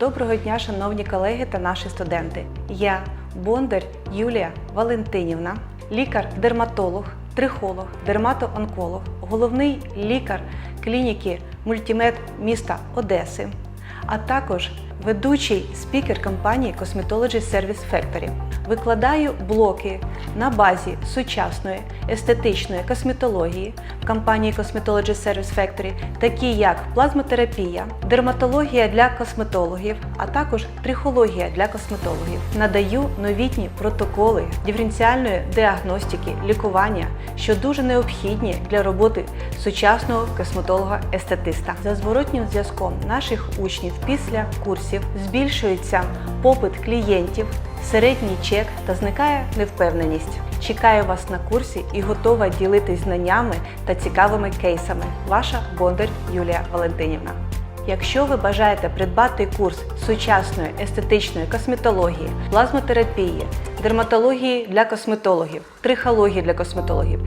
Доброго дня, шановні колеги та наші студенти. Я Бондар Юлія Валентинівна, лікар-дерматолог, трихолог, дерматоонколог, головний лікар клініки Мультімед міста Одеси, а також ведучий спікер компанії Cosmetology Service Factory. Викладаю блоки на базі сучасної естетичної косметології в компанії Cosmetology Service Factory, такі як плазмотерапія, дерматологія для косметологів, а також трихологія для косметологів. Надаю новітні протоколи диференціальної діагностики, лікування, що дуже необхідні для роботи сучасного косметолога-естетиста. За зворотнім зв'язком наших учнів після курсів збільшується попит клієнтів, середній чек та зникає невпевненість. Чекаю вас на курсі і готова ділитись знаннями та цікавими кейсами. Ваша Бондар Юлія Валентинівна. Якщо ви бажаєте придбати курс сучасної естетичної косметології, плазмотерапії, дерматології для косметологів, трихології для косметологів,